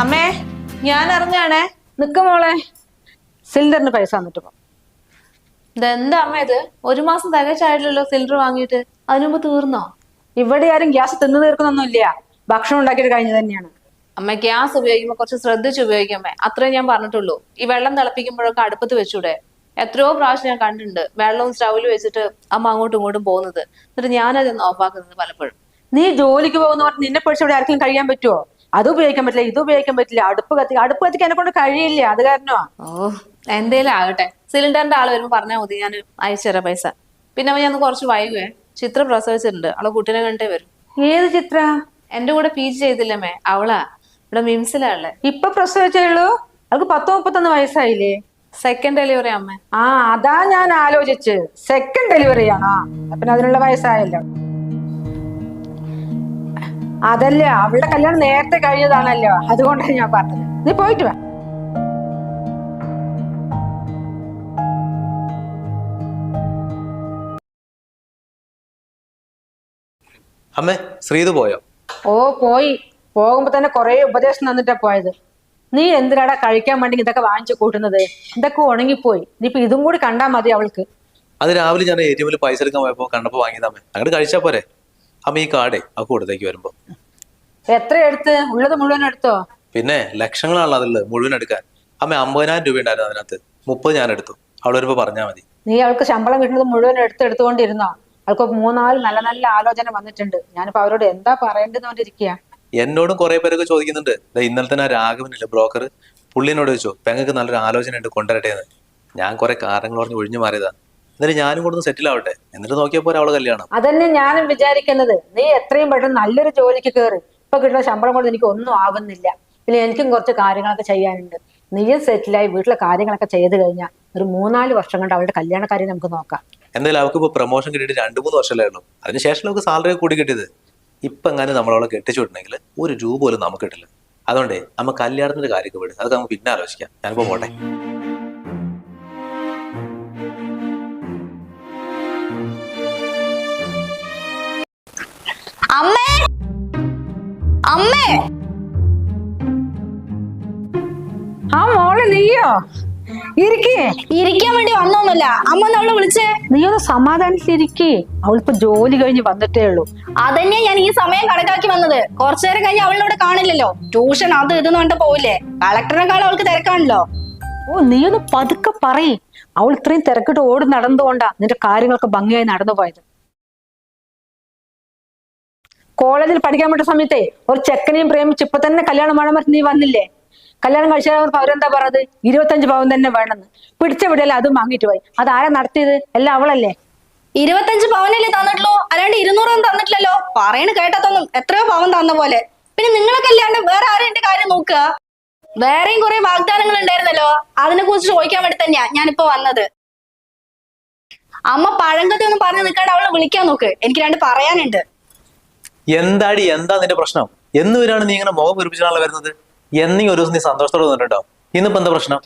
അമ്മേ ഞാൻ അറിഞ്ഞാണേ നിക്ക മോളെ. സിലിണ്ടറിന് പൈസ തന്നിട്ട് പോ. ഇതെന്താ അമ്മ ഇത്? ഒരു മാസം തികച്ചായിട്ടില്ലല്ലോ സിലിണ്ടർ വാങ്ങിയിട്ട്. അതിനുമ്പ് തീർന്നോ? ഇവിടെ ആരും ഗ്യാസ് തിന്നു തീർക്കുന്നൊന്നുമില്ല. ഭക്ഷണം ഉണ്ടാക്കിയിട്ട് കഴിഞ്ഞു തന്നെയാണ്. അമ്മ ഗ്യാസ് ഉപയോഗിക്കുമ്പോൾ കുറച്ച് ശ്രദ്ധിച്ച് ഉപയോഗിക്കമ്മേ അത്രേ ഞാൻ പറഞ്ഞിട്ടുള്ളൂ. ഈ വെള്ളം തിളപ്പിക്കുമ്പോഴൊക്കെ അടുപ്പത്ത് വെച്ചൂടെ. എത്രയോ പ്രാവശ്യം ഞാൻ കണ്ടിട്ടുണ്ട് വെള്ളവും സ്റ്റൗവിൽ വെച്ചിട്ട് അമ്മ അങ്ങോട്ടും ഇങ്ങോട്ടും പോകുന്നത്. എന്നിട്ട് ഞാനതൊന്ന് ഓഫാക്കുന്നത് പലപ്പോഴും. നീ ജോലിക്ക് പോകുന്ന പറഞ്ഞ് നിന്നെ പഠിച്ചവിടെ ആർക്കും കഴിയാൻ പറ്റുമോ അത് ഉപയോഗിക്കാൻ പറ്റില്ല ഇത് ഉപയോഗിക്കാൻ പറ്റില്ല അടുപ്പ് കത്തി അടുപ്പ് കത്തിക്ക് എന്നെ കൊണ്ട് കഴിയില്ല അത് കാരണമാ ഓ എന്തേലും ആകട്ടെ. സിലിണ്ടറിന്റെ ആൾ വരുമ്പോ പറഞ്ഞാൽ മതി ഞാൻ അയച്ചുതരാം പൈസ. പിന്നെ ഞാൻ കുറച്ച് വൈകുവേ ചിത്രം പ്രസവിച്ചിട്ടുണ്ട് അവളെ കുട്ടീനെ കണ്ടേ വരും. ഏത് ചിത്ര? എന്റെ കൂടെ പി ജി ചെയ്തില്ലമ്മേ അവളാ ഇവിടെ മിംസിലാ ഉള്ളെ. ഇപ്പൊ പ്രസവിച്ചേ ഉള്ളൂ? അവൾക്ക് പത്തോ മുപ്പത്തൊന്ന് വയസ്സായില്ലേ? സെക്കൻഡ് ഡെലിവറി അമ്മ. ആ അതാ ഞാൻ ആലോചിച്ച്. സെക്കൻഡ് ഡെലിവറി ആണോ? അപ്പൊ അതിനുള്ള വയസ്സായല്ലോ. അതല്ല അവളുടെ കല്യാണം നേരത്തെ കഴിഞ്ഞതാണല്ലോ. അതുകൊണ്ടാണ് ഞാൻ പറഞ്ഞത്. നീ പോയിട്ട് വാ. അമ്മേ ശ്രീതു പോയോ? ഓ പോയി. പോകുമ്പോ തന്നെ കൊറേ ഉപദേശം തന്നിട്ടാ പോയത്. നീ എന്തിനാടാ കഴിക്കാൻ വേണ്ടി ഇതൊക്കെ വാങ്ങിച്ചു കൂട്ടുന്നത്? ഇതൊക്കെ ഉണങ്ങിപ്പോയി? ഇനിയിപ്പൊ ഇതും കൂടി കണ്ടാ മതി അവൾക്ക്. അത് രാവിലെ ഞാൻ എ ടി എമ്മിൽ പൈസ എടുക്കാൻ പോയപ്പോ കണ്ടപ്പോ വാങ്ങിയതാമേ അങ്ങോട്ട് കഴിച്ചാ പോരെ. അമ്മ ഈ കാർഡേ ആ കൂടത്തേക്ക് വരുമ്പോ. എത്ര എടുത്ത്? ഉള്ളത് മുഴുവൻ എടുത്തോ? പിന്നെ ലക്ഷങ്ങളാണല്ലോ അതിൽ മുഴുവൻ എടുക്കാൻ. അമ്മ അമ്പതിനായിരം രൂപ ഉണ്ടായിരുന്നു അതിനകത്ത്. മുപ്പത് ഞാൻ എടുത്തു. അവൾ വരുമ്പോ പറഞ്ഞാ മതി. നീ അവൾക്ക് ശമ്പളം കിട്ടുന്നത് മുഴുവൻ എടുത്ത് എടുത്തുകൊണ്ടിരുന്നോ? അവൾക്ക് മൂന്നാൽ നല്ല നല്ല ആലോചന വന്നിട്ടുണ്ട്. ഞാനിപ്പോ അവരോട് എന്താ പറയേണ്ടത് കൊണ്ടിരിക്കുക എന്നോടും കുറെ പേരൊക്കെ ചോദിക്കുന്നുണ്ട്. ഇന്നലെ തന്നെ ആ രാഘവനില്ലേ ബ്രോക്കർ പുള്ളിനോട് ചോദിച്ചു പെങ്ങൾക്ക് നല്ലൊരു ആലോചന ഉണ്ട് കൊണ്ടുവരട്ടെ എന്ന്. ഞാൻ കുറെ കാരണങ്ങൾ പറഞ്ഞ് ഒഴിഞ്ഞു മാറിയതാ. എന്നിട്ട് ഞാനും കൊടുത്ത് സെറ്റിൽ ആവട്ടെ. എന്നിട്ട് നോക്കിയപ്പോ അവളെ കല്യാണം. അതന്നെ ഞാനും വിചാരിക്കുന്നത്. നീ എത്രയും പെട്ടെന്ന് നല്ലൊരു ജോലിക്ക് കയറി ഇപ്പൊ കിട്ടുന്ന ശമ്പളം കൊണ്ട് എനിക്ക് ഒന്നും ആവുന്നില്ല. പിന്നെ എനിക്കും കുറച്ച് കാര്യങ്ങളൊക്കെ ചെയ്യാനുണ്ട്. നീയും സെറ്റിലായി വീട്ടിലെ കാര്യങ്ങളൊക്കെ ചെയ്ത് കഴിഞ്ഞാൽ ഒരു മൂന്നാൽ വർഷം കൊണ്ട് അവളുടെ കല്യാണ കാര്യം നമുക്ക് നോക്കാം. എന്തായാലും അവൾക്ക് ഇപ്പോൾ പ്രൊമോഷൻ കിട്ടിയിട്ട് രണ്ട് മൂന്ന് വർഷമല്ലായിരുന്നു അതിനുശേഷം നമുക്ക് സാലറി കൂടി കിട്ടിയത്. ഇപ്പൊ എങ്ങനെ നമ്മളവളെ കെട്ടിച്ചുവിട്ടുണ്ടെങ്കിൽ ഒരു രൂപ പോലും നമുക്ക് കിട്ടില്ല. അതുകൊണ്ടേ നമ്മ കല്യാണത്തിന്റെ കാര്യമൊക്കെ വിടും. അതൊക്കെ നമുക്ക് പിന്നെ ആലോചിക്കാം. ഞാനിപ്പോ പോട്ടെ. അമ്മേ? അമ്മേ? ആ മോളെ നീയോ? ഇരിക്കേ. ഇരിക്കാൻ വേണ്ടി അമ്മ അവളെ വിളിച്ചേ. നീ ഒന്ന് സമാധാനിച്ചിരിക്കേ. അവളിപ്പോ ജോലി കഴിഞ്ഞ് വന്നിട്ടേ ഉള്ളൂ. അതന്നെയാ ഞാൻ ഈ സമയം കണക്കാക്കി വന്നത്. കുറച്ചു നേരം കഴിഞ്ഞ് അവളിവിടെ കാണില്ലല്ലോ. ട്യൂഷൻ അത് ഇതെന്ന് പറഞ്ഞിട്ട് പോവില്ലേ. കളക്ടറിനെക്കാളും അവൾക്ക് തിരക്കാണല്ലോ. ഓ നീ ഒന്ന് പതുക്കെ പറയ്. അവൾ ഇത്രയും തിരക്കിട്ട് ഓടി നടന്നുകൊണ്ടാ നിന്റെ കാര്യങ്ങളൊക്കെ ഭംഗിയായി നടന്നു പോയത്. കോളേജിൽ പഠിക്കാൻ പറ്റുന്ന സമയത്തെ ഒരു ചെക്കനെയും പ്രേമിച്ച് ഇപ്പൊ തന്നെ കല്യാണം വേണം പറഞ്ഞ് നീ വന്നില്ലേ? കല്യാണം കഴിച്ചാൽ അവരെന്താ പറഞ്ഞത്? ഇരുപത്തഞ്ച് പവൻ തന്നെ വേണമെന്ന്. പിടിച്ച വിടല്ലേ അതും വാങ്ങിയിട്ട് പോയി. അത് ആരാ നടത്തിയത്? എല്ലാം അവളല്ലേ? ഇരുപത്തഞ്ച് പവനല്ലേ തന്നിട്ടുള്ളൂ. അല്ലാണ്ട് ഇരുന്നൂറൊന്നും തന്നിട്ടില്ലല്ലോ. പറയണ കേട്ടതൊന്നും എത്രയോ പവൻ തന്ന പോലെ. പിന്നെ നിങ്ങളൊക്കെ അല്ലാണ്ട് വേറെ ആരും എന്റെ കാര്യം നോക്കുക? വേറെയും കുറെ വാഗ്ദാനങ്ങൾ ഉണ്ടായിരുന്നല്ലോ. അതിനെ കുറിച്ച് ചോദിക്കാൻ വേണ്ടി തന്നെയാ ഞാനിപ്പോ വന്നത്. അമ്മ പഴങ്കഥ ഒന്നും പറഞ്ഞു നിൽക്കാണ്ട് അവളെ വിളിക്കാൻ നോക്ക്. എനിക്ക് രണ്ട് പറയാനുണ്ട്. എന്താടി എന്താ നിന്റെ പ്രശ്നം? എന്ന് വരാണ് നീ ഇങ്ങനെ മുഖം വീർപ്പിച്ചാണല്ലോ വരുന്നത്? എന്നീ ഒരു ദിവസം നീ സന്തോഷത്തോടെ വന്നിട്ടുണ്ടോ? ഇന്നിപ്പോ എന്താ പ്രശ്നം?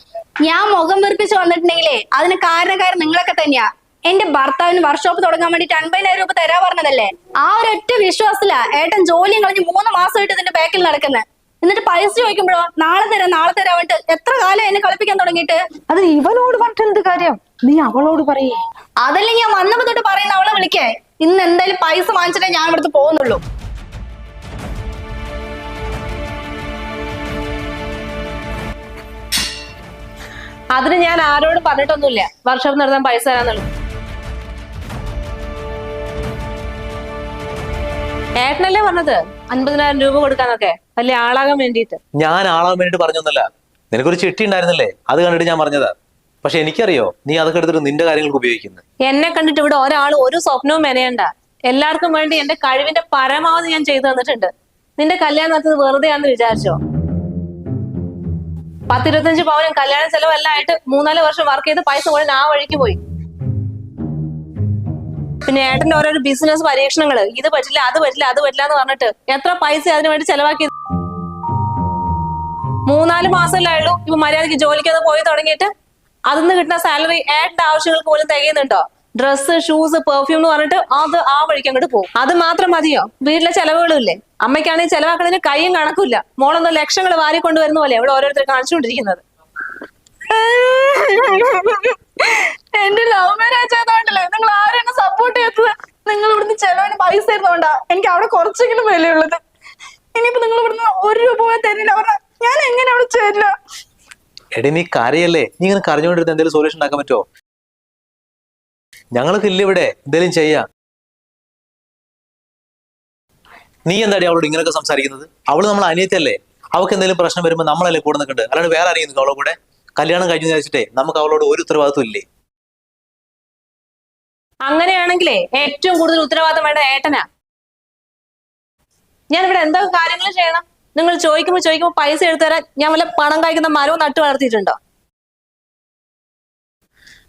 ഞാൻ മുഖം വീർപ്പിച്ച് വന്നിട്ടുണ്ടെങ്കിലേ അതിന് കാരണക്കാരൻ നിങ്ങളൊക്കെ തന്നെയാ. എന്റെ ഭർത്താവിന് വർക്ക്ഷോപ്പ് തുടങ്ങാൻ വേണ്ടിട്ട് അൻപതിനായിരം രൂപ തരാ പറഞ്ഞതല്ലേ? ആ ഒരൊറ്റ വിശ്വാസത്തിലാ ഏട്ടൻ ജോലിയും കളഞ്ഞ് മൂന്ന് മാസമായിട്ട് ഇതിന്റെ ബാക്കിൽ നടക്കുന്നത് എന്നിട്ട് പൈസ ചോദിക്കുമ്പോഴോ നാളെ തരാം നാളെ തരാൻ വേണ്ടിട്ട് എത്ര കാലം എന്നെ കളിപ്പിക്കാൻ തുടങ്ങിയിട്ട്? അത് ഇവനോട് പറഞ്ഞിട്ട് എന്ത് കാര്യം? നീ അവളോട് പറയേ. അതല്ലേ ഞാൻ വന്നപ്പോ തൊട്ട് പറയുന്ന അവളെ വിളിക്കേ. ഇന്ന് എന്തായാലും പൈസ വാങ്ങിച്ചിട്ടേ ഞാൻ ഇവിടുത്തെ പോകുന്നുള്ളൂ. അതിന് ഞാൻ ആരോടും പറഞ്ഞിട്ടൊന്നുമില്ല. വർക്ക്ഷോപ്പ് നടത്താൻ പൈസ തരാന്നുള്ളൂ ഏട്ടനല്ലേ പറഞ്ഞത്? അൻപതിനായിരം രൂപ കൊടുക്കാനൊക്കെ. വലിയ ആളാകാൻ വേണ്ടിയിട്ട്. ഞാൻ ആളാകാൻ വേണ്ടിട്ട് പറഞ്ഞൊന്നല്ല. നിനക്കൊരു ചിട്ടി ഉണ്ടായിരുന്നില്ലേ? അത് കണ്ടിട്ട് ഞാൻ പറഞ്ഞതാ. പക്ഷെ എനിക്കറിയോ നീ അതൊക്കെ എടുത്തിട്ട് നിന്റെ കാര്യങ്ങൾക്ക് ഉപയോഗിക്കുന്നത് എന്നെ കണ്ടിട്ട് ഇവിടെ ഒരാൾ ഒരു സ്വപ്നവും മെനയണ്ട. എല്ലാവർക്കും വേണ്ടി എന്റെ കഴിവിന്റെ പരമാവധി ഞാൻ ചെയ്തു തന്നിട്ടുണ്ട്. നിന്റെ കല്യാണം നടത്തത് വെറുതെയാണെന്ന് വിചാരിച്ചോ? പത്തിരുപത്തഞ്ച് പവനും കല്യാണ ചെലവെല്ലാം ആയിട്ട് മൂന്നാൽ വർഷം വർക്ക് ചെയ്ത് പൈസ മുഴുവൻ ആ വഴിക്ക് പോയി. പിന്നെ ഏട്ടന്റെ ഓരോരോ ബിസിനസ് പരീക്ഷണങ്ങൾ. ഇത് പറ്റില്ല അത് പറ്റില്ല അത് പറ്റില്ല എന്ന് പറഞ്ഞിട്ട് എത്ര പൈസ അതിനു വേണ്ടി ചെലവാക്കി മൂന്നാൽ മാസമല്ലേ ഉള്ളൂ ഇപ്പൊ മര്യാദയ്ക്ക് ജോലിക്കത് പോയി തുടങ്ങിയിട്ട് അതിന്ന് കിട്ടുന്ന സാലറി ഏട്ടന്റെ ആവശ്യങ്ങൾക്ക് പോലും തികയുന്നുണ്ടോ? ഡ്രസ്സ് ഷൂസ് പെർഫ്യൂം എന്ന് പറഞ്ഞിട്ട് അത് ആ വഴിക്ക് അങ്ങോട്ട് പോകും. അത് മാത്രം മതിയോ? വീട്ടിലെ ചെലവുകളും ഇല്ലേ അമ്മയ്ക്കാണെങ്കിൽ ചെലവാക്കുന്നതിന് കൈയും കണക്കില്ല മോളൊന്ന് ലക്ഷങ്ങൾ വാരി കൊണ്ടുവരുന്ന പോലെ ഇവിടെ ഓരോരുത്തർ കാണിച്ചുകൊണ്ടിരിക്കുന്നത്. എന്റെ ലവ് മാരേജ് ആയതുകൊണ്ടല്ലേ? നിങ്ങൾ ആരാണ് സപ്പോർട്ട് ചെയ്തത്? നിങ്ങൾ ഇവിടുന്ന് ചെലവിന് പൈസ ഇരുന്നോണ്ടാ എനിക്ക് അവിടെ കുറച്ചെങ്കിലും വിലയുള്ളത്. ഇനിയിപ്പോ നിങ്ങൾ ഇവിടുന്ന് ഒരു രൂപ തരില്ല. ഞാൻ എങ്ങനെ അവിടെ ചേരില്ല? എടി നീ കരയല്ലേ? നീ ഇങ്ങനെ കരഞ്ഞുകൊണ്ടിരുന്ന എന്തെങ്കിലും സൊല്യൂഷൻ ഉണ്ടാക്കാൻ പറ്റുമോ ഞങ്ങൾക്ക് ഇല്ല ഇവിടെ. എന്തെങ്കിലും ചെയ്യാം. നീ എന്താടി അവളോട് ഇങ്ങനെയൊക്കെ സംസാരിക്കുന്നത്? അവൾ നമ്മൾ അനിയത്തല്ലേ അവൾക്ക് എന്തെങ്കിലും പ്രശ്നം വരുമ്പോൾ നമ്മളല്ലേ കൂടെ നിൽക്കണ്ട് അല്ലാണ്ട് വേറെ നിൽക്കും അവളെ കൂടെ? കല്യാണം കഴിഞ്ഞു വിചാരിച്ചിട്ടേ നമുക്ക് അവളോട് ഒരു ഉത്തരവാദിത്വം ഇല്ലേ? അങ്ങനെയാണെങ്കിലേ ഏറ്റവും കൂടുതൽ ഉത്തരവാദിത്തം വേണ്ട ഏട്ടനാ. ഞാൻ ഇവിടെ എന്തൊക്കെ കാര്യങ്ങൾ ചെയ്യണം? നിങ്ങൾ ചോദിക്കുമ്പോൾ ചോദിക്കുമ്പോൾ പൈസ എടുത്തു തരാൻ ഞാൻ വല്ല പണം കഴിക്കുന്ന മരവും നട്ടു വളർത്തിയിട്ടുണ്ടോ?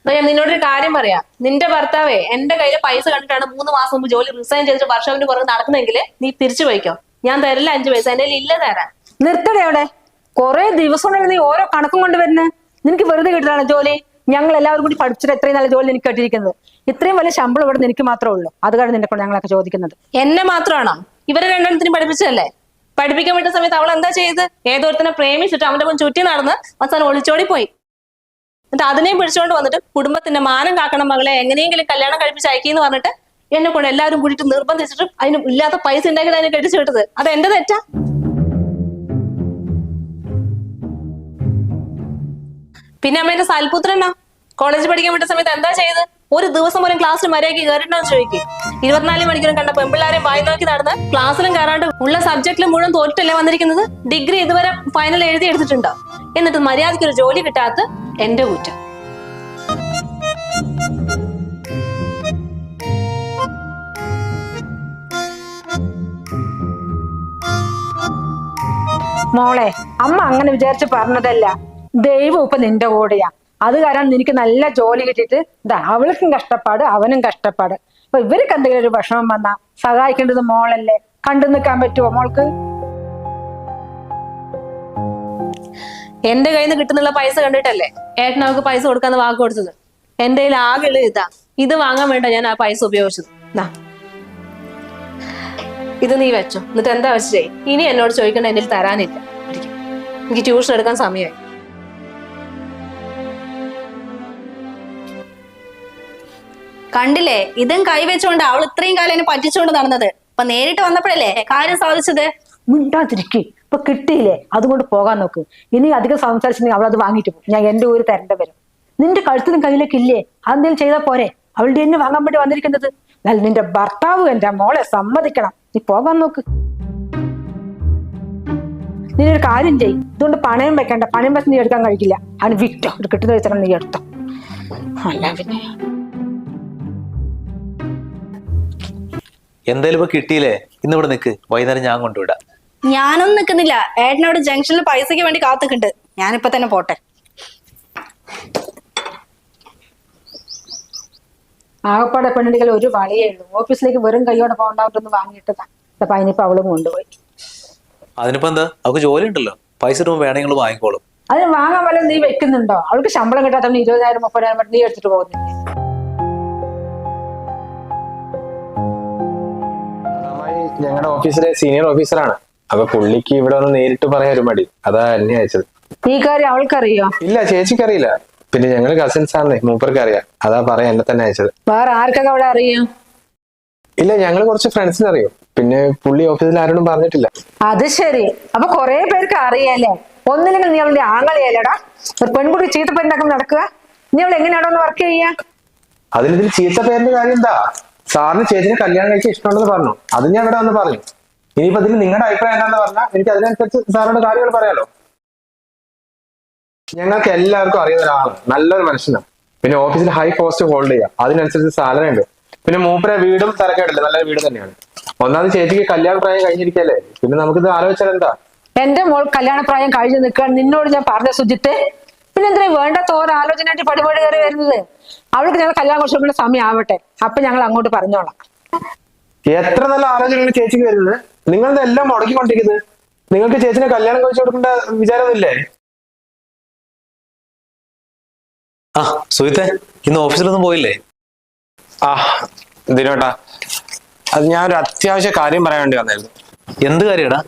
അപ്പൊ ഞാൻ നിന്നോടൊരു കാര്യം പറയാം. നിന്റെ ഭർത്താവേ എന്റെ കയ്യിൽ പൈസ കണ്ടിട്ടാണ് മൂന്ന് മാസം മുമ്പ് ജോലി റിസൈൻ ചെയ്തിട്ട് വർഷവിന് പുറകെ നടക്കുന്നെങ്കിൽ നീ തിരിച്ചു പോയിക്കോ. ഞാൻ തരില്ല അഞ്ചു പൈസ എന്റെ ഇല്ല തരാൻ. നിർത്തടേ അവിടെ. കുറെ ദിവസം നീ ഓരോ കണക്കും കൊണ്ട് വരുന്നത് നിനക്ക് വെറുതെ കിട്ടുന്നതാണ് ജോലി? ഞങ്ങൾ എല്ലാവരും കൂടി പഠിച്ചിട്ട് എത്രയും നല്ല ജോലി എനിക്ക് കിട്ടിയിരിക്കുന്നത്. ഇത്രയും വലിയ ശമ്പളം ഇവിടെ നിനക്ക് മാത്രമേ ഉള്ളൂ. അത് കാരണം നിന്നെ കൊണ്ട് ഞങ്ങളൊക്കെ ചോദിക്കുന്നത്. എന്നെ മാത്രമാണോ? ഇവരെ രണ്ടെണ്ണത്തിനും പഠിപ്പിച്ചതല്ലേ? പഠിപ്പിക്കാൻ വിട്ട സമയത്ത് അവൾ എന്താ ചെയ്ത്? ഏതോരുത്തനെ പ്രേമിച്ചിട്ട് അവന്റെ മുൻ ചുറ്റി നടന്ന് അവസാനം ഒളിച്ചോടി പോയി. എന്നിട്ട് അതിനെയും പിടിച്ചുകൊണ്ട് വന്നിട്ട് കുടുംബത്തിന്റെ മാനം കാക്കണം മകളെ എങ്ങനെയെങ്കിലും കല്യാണം കഴിപ്പിച്ച് അയക്കിന്ന് പറഞ്ഞിട്ട് എന്നെ കൊണ്ട് എല്ലാവരും കൂടിയിട്ട് നിർബന്ധിച്ചിട്ട് അതിന് ഇല്ലാത്ത പൈസ ഉണ്ടെങ്കിൽ അതിനെ കെട്ടിച്ചു വിട്ടത്. അത് എന്റെ തെറ്റാ? പിന്നെ അമ്മേന്റെ സാൽപുത്രനാ കോളേജ് പഠിക്കാൻ വിട്ട സമയത്ത് എന്താ ചെയ്ത്? ഒരു ദിവസം പോലും ക്ലാസ്സിൽ മര്യാദയ്ക്ക് കയറിട്ടോ ചോദിക്കും. ഇരുപത്തിനാല് മണിക്കൂറും കണ്ട പെമ്പിള്ളാരെ വായി നോക്കി നടന്ന് ക്ലാസ്സിലും കയറാണ്ട് ഉള്ള സബ്ജക്റ്റിലും മുഴുവൻ തോറ്റല്ലേ വന്നിരിക്കുന്നത്? ഡിഗ്രി ഇതുവരെ ഫൈനൽ എഴുതി എടുത്തിട്ടുണ്ടോ? എന്നിട്ട് മര്യാദയ്ക്ക് ഒരു ജോലി കിട്ടാത്ത എന്റെ കുറ്റം. മോളെ അമ്മ അങ്ങനെ വിചാരിച്ച് പറഞ്ഞതല്ല. ദൈവം ഇപ്പൊ നിന്റെ കൂടെയാ. അത് കാരണം നിനക്ക് നല്ല ജോലി കിട്ടിയിട്ട് ഇതാ അവൾക്കും കഷ്ടപ്പാട് അവനും കഷ്ടപ്പാട്. അപ്പൊ ഇവർക്ക് എന്തെങ്കിലും ഒരു വിഷമം വന്നാ സഹായിക്കേണ്ടത് മോളല്ലേ? കണ്ടു നിൽക്കാൻ പറ്റുമോ മോൾക്ക്? എന്റെ കയ്യിൽ നിന്ന് കിട്ടുന്നുള്ള പൈസ കണ്ടിട്ടല്ലേ? ഏട്ടൻ അവൾക്ക് പൈസ കൊടുക്കാന്ന് വാക്ക് കൊടുത്തത്. എന്റെ കയ്യിൽ ആകെ ഇതാ. ഇത് വാങ്ങാൻ വേണ്ട ഞാൻ ആ പൈസ ഉപയോഗിച്ചത്. ഇത് നീ വെച്ചോ. എന്നിട്ട് എന്താ വെച്ചേ ഇനി എന്നോട് ചോദിക്കണ്ട കയ്യിൽ തരാനില്ല. എനിക്ക് ട്യൂഷൻ എടുക്കാൻ സമയമായി. കണ്ടില്ലേ? ഇതും കൈവച്ചുകൊണ്ട് അവൾ ഇത്രയും കാലം എന്നെ പറ്റിച്ചുകൊണ്ട് നടന്നത്. അപ്പൊ നേരിട്ട് വന്നപ്പോഴല്ലേ കാര്യം സാധിച്ചത്? മിണ്ടാതിരിക്കേ. ഇപ്പൊ കിട്ടിയില്ലേ? അതുകൊണ്ട് പോകാൻ നോക്ക്. ഇനി അധികം സംസാരിച്ചിട്ടുണ്ടെങ്കിൽ അവൾ അത് വാങ്ങിയിട്ട് പോകും. ഞാൻ എന്റെ ഊര് തരേണ്ട വരും. നിന്റെ കഴുത്തിനും കയ്യിലേക്ക് ഇല്ലേ? അതെന്തെങ്കിലും ചെയ്താൽ പോരെ. അവളുടെ എന്നെ വാങ്ങാൻ വേണ്ടി വന്നിരിക്കുന്നത്. എന്നാൽ നിന്റെ ഭർത്താവ് എന്റെ മോളെ സമ്മതിക്കണം. നീ പോകാൻ നോക്ക്. നീ ഒരു കാര്യം ചെയ് ഇതുകൊണ്ട് പണയം വെക്കണ്ട. പണയം വെച്ച് നീ എടുക്കാൻ കഴിക്കില്ല അവന് വിറ്റോ. ഒരു കിട്ടുന്ന വെച്ചാൽ നീ എടുത്തോ. അല്ല പിന്നെ. എന്തായാലും ഇപ്പൊ കിട്ടിയില്ലേ? ഇന്ന് ഇവിടെ നിൽക്ക് വൈകുന്നേരം ഞാൻ കൊണ്ടുവിടാം. ഞാനൊന്നും നിൽക്കുന്നില്ല ഏട്ടനോട് ജംഗ്ഷനിൽ പൈസയ്ക്ക് വേണ്ടി കാത്തുക്കുണ്ട് ഞാനിപ്പോ തന്നെ പോട്ടെ. ആകപ്പാടെ പെണ്ണുകൾ ഒരു വളയേ ഉള്ളൂ. ഓഫീസിലേക്ക് വെറും കൈയോടെ പോകണ്ടാവിട്ടൊന്ന് വാങ്ങിയിട്ടതാ. അപ്പൊ അതിനിപ്പോ അവളും കൊണ്ടുപോയി. അതിനിപ്പോ എന്താ? അവൾക്ക് ജോലി ഉണ്ടല്ലോ. പൈസ ഇടുമ്പോൾ വേണമെങ്കിൽ വാങ്ങിക്കോളും. അതിന് വാങ്ങാൻ വല്ലതും നീ വെക്കുന്നുണ്ടോ? അവൾക്ക് ശമ്പളം കിട്ടാത്തവന് ഇരുപതിനായിരം മുപ്പതിനായിരം നീ എടുത്തിട്ട് പോകുന്നില്ലേ? ഞങ്ങളുടെ ഓഫീസിലെ സീനിയർ ഓഫീസറാണ് അപ്പൊ പുള്ളിക്ക് ഇവിടെ ഒന്ന് നേരിട്ട് പറയാൻ ഒരു മടി. അതാ എന്നെ അയച്ചത്. ഈ കാര്യം അവൾക്കറിയോ? ഇല്ല ചേച്ചിക്കറിയില്ല. പിന്നെ ഞങ്ങൾ കസിൻസ് ആണെന്നേ മൂപ്പർക്ക് അറിയാം അതാ പറയാൻ എന്നെ തന്നെ അയച്ചത്. വേറെ ആർക്കൊക്കെ അവിടെ അറിയാം? ഇല്ല ഞങ്ങൾ കുറച്ച് ഫ്രണ്ട്സിന് അറിയും. പിന്നെ പുള്ളി ഓഫീസിൽ ആരോടും പറഞ്ഞിട്ടില്ല. അത് ശരി. അപ്പൊ കൊറേ പേർക്ക് അറിയാലേ. ഒന്നില്ലെങ്കിൽ നീ അവളുടെ ആങ്ങളെയല്ലേടാ? ഒരു പെൺകുട്ടി ചീത്ത പെണ്ണാക്കും നടക്കുക. നീ അവൾ എങ്ങനെയാണോ വർക്ക് ചെയ്യാ? അതിലിതിൽ ചീത്ത പേരിന്റെ കാര്യം എന്താ? സാറിന് ചേച്ചിനെ കല്യാണം കഴിച്ച ഇഷ്ടമുണ്ടെന്ന് പറഞ്ഞു. അത് ഞാൻ ഇവിടെ വന്ന് പറഞ്ഞു. ഇനിയിപ്പോ ഇതിന് നിങ്ങളുടെ അഭിപ്രായം എന്താണെന്ന് പറഞ്ഞാൽ എനിക്ക് അതിനനുസരിച്ച് സാറിനോട് കാര്യങ്ങൾ പറയാലോ. ഞങ്ങൾക്ക് എല്ലാവർക്കും അറിയുന്ന ഒരാളാണ്. നല്ലൊരു മനുഷ്യനാണ്. പിന്നെ ഓഫീസിൽ ഹൈ പോസ്റ്റ് ഹോൾഡ് ചെയ്യുക അതിനനുസരിച്ച് സാലറി ഉണ്ട്. പിന്നെ മൂപ്പരെ വീടും തിരക്കേടില്ല. നല്ല വീട് തന്നെയാണ്. ഒന്നാമത് ചേച്ചിക്ക് കല്യാണ പ്രായം കഴിഞ്ഞിരിക്കല്ലേ? പിന്നെ നമുക്കിത് ആലോചിച്ചാൽ എന്താ? എന്റെ മോൾ കല്യാണ പ്രായം കഴിഞ്ഞു നിൽക്കാൻ നിന്നോട് ഞാൻ പറഞ്ഞ സുജിത്തെ പിന്നെ എന്തിനാ വേണ്ടാത്ത ഓരോ ആലോചനയായിട്ട് പടിപടി കയറി വരുന്നത്? അവൾക്ക് ഞങ്ങൾ കല്യാണം കുറച്ചുള്ള സമയം ആവട്ടെ അപ്പൊ ഞങ്ങൾ അങ്ങോട്ട് പറഞ്ഞോളാം. എത്ര നല്ല ആലോചനകൾ ചേച്ചിക്ക് വരുന്നത്? നിങ്ങൾ എല്ലാം മുടക്കിക്കൊണ്ടിരിക്കുന്നത്? നിങ്ങൾക്ക് ചേച്ചിനെ കല്യാണം കഴിച്ചു കൊടുക്കേണ്ട വിചാരമില്ലേ ആ സുഹിത്തെ ഇന്ന് ഓഫീസിലൊന്നും പോയില്ലേ? ആ ദിനോട്ടാ അത് ഞാൻ ഒരു അത്യാവശ്യ കാര്യം പറയാൻ വേണ്ടി വന്നായിരുന്നു എന്ത് കാര്യടാ?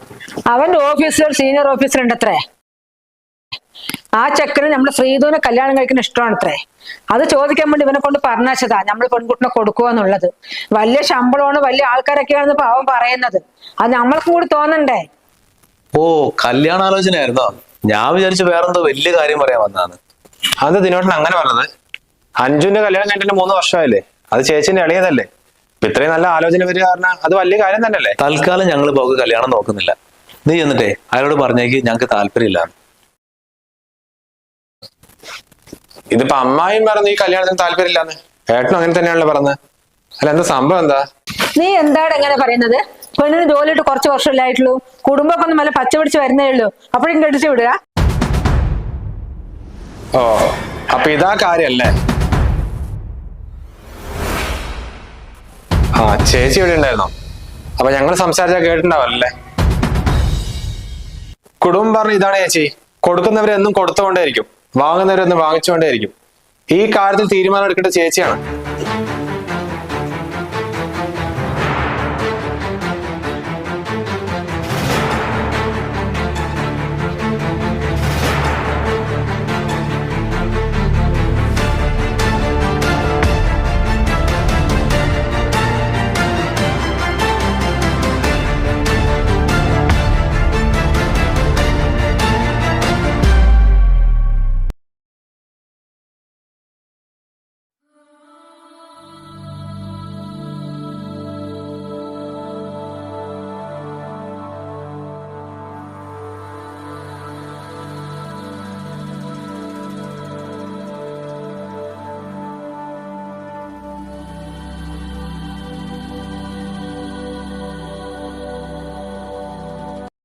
അവന്റെ ഓഫീസർ സീനിയർ ഓഫീസർ ഉണ്ട് അത്രേ ആ ചെക്കന് നമ്മുടെ ശ്രീധുവിനെ കല്യാണം കഴിക്കുന്ന ഇഷ്ടമാണത്രേ. അത് ചോദിക്കാൻ വേണ്ടി ഇവനെ കൊണ്ട് പറഞ്ഞാച്ചതാ നമ്മൾ പെൺകുട്ടിനെ കൊടുക്കുക എന്നുള്ളത്. വലിയ ശമ്പളമാണ് വലിയ ആൾക്കാരൊക്കെയാണെന്ന് പാവം പറയുന്നത്. അത് നമ്മൾക്കും കൂടി തോന്നണ്ടേ? ഓ കല്യാണാലോചനയായിരുന്നോ? ഞാൻ വിചാരിച്ചു വേറെന്തോ വലിയ കാര്യം പറയാൻ വന്നതാണ്. അത് ദിനോട്ടൻ അങ്ങനെ പറഞ്ഞത്. അഞ്ജുവിന്റെ കല്യാണം കഴിഞ്ഞിട്ട് മൂന്ന് വർഷമായില്ലേ? അത് ചേച്ചിന്റെ ഇളയതല്ലേ ഇപ്പൊ ഇത്രയും നല്ല ആലോചന വരിക കാരണം അത് വലിയ കാര്യം തന്നെയല്ലേ? തൽക്കാലം ഞങ്ങൾ പോക്ക് കല്യാണം നോക്കുന്നില്ല. നീ എന്നിട്ടേ അയാളോട് പറഞ്ഞേക്ക് ഞങ്ങൾക്ക് താല്പര്യമില്ല. ഇതിപ്പോ അമ്മായി പറഞ്ഞു ഈ കല്യാണത്തിന് താല്പര്യമില്ലാന്ന്? ഏട്ടനും അങ്ങനെ തന്നെയാണല്ലോ പറഞ്ഞത് അല്ല എന്താ സംഭവം എന്താ? നീ എന്താണ് എങ്ങനെ പറയുന്നത്? പെണ്ണിന് ജോലിയിട്ട് കുറച്ച് വർഷമല്ലേ ആയിട്ടുള്ളൂ? കുടുംബമൊക്കെ ഒന്നും നല്ല പച്ച പിടിച്ച് വരുന്നേ ഉള്ളൂ. അപ്പോഴും കെട്ടിച്ചു വിടുക. ഓ അപ്പൊ ഇതാ കാര്യല്ലേ? ആ ചേച്ചി ഇവിടെ ഉണ്ടായിരുന്നോ? അപ്പൊ ഞങ്ങൾ സംസാരിച്ചാൽ കേട്ടിട്ടുണ്ടാവല്ലേ? കുടുംബം പറഞ്ഞ ഇതാണ് ചേച്ചി. കൊടുക്കുന്നവരെന്നും കൊടുത്തുകൊണ്ടേയിരിക്കും. വാങ്ങുന്നവരെന്നും വാങ്ങിച്ചുകൊണ്ടേയിരിക്കും. ഈ കാര്യത്തിൽ തീരുമാനം എടുക്കേണ്ട ചേച്ചിയാണ്.